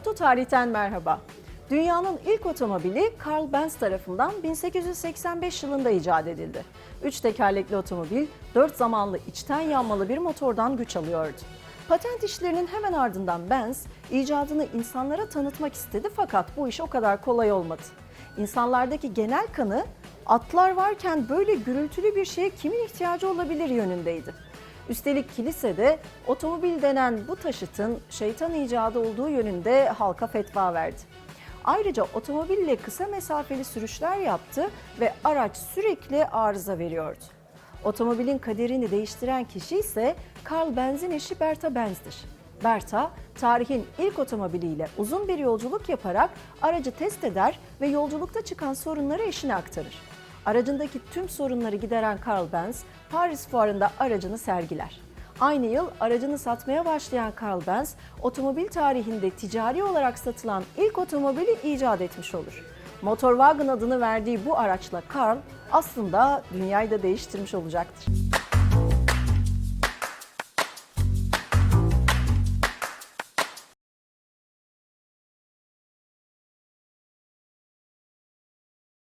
Oto tarihten merhaba. Dünyanın ilk otomobili Carl Benz tarafından 1885 yılında icat edildi. Üç tekerlekli otomobil, dört zamanlı içten yanmalı bir motordan güç alıyordu. Patent işlerinin hemen ardından Benz, icadını insanlara tanıtmak istedi fakat bu iş o kadar kolay olmadı. İnsanlardaki genel kanı atlar varken böyle gürültülü bir şeye kimin ihtiyacı olabilir yönündeydi. Üstelik kilisede otomobil denen bu taşıtın şeytan icadı olduğu yönünde halka fetva verdi. Ayrıca otomobille kısa mesafeli sürüşler yaptı ve araç sürekli arıza veriyordu. Otomobilin kaderini değiştiren kişi ise Carl Benz'in eşi Bertha Benz'dir. Bertha, tarihin ilk otomobiliyle uzun bir yolculuk yaparak aracı test eder ve yolculukta çıkan sorunları eşine aktarır. Aracındaki tüm sorunları gideren Carl Benz, Paris fuarında aracını sergiler. Aynı yıl aracını satmaya başlayan Carl Benz, otomobil tarihinde ticari olarak satılan ilk otomobili icat etmiş olur. Motorwagen adını verdiği bu araçla Carl aslında dünyayı da değiştirmiş olacaktır.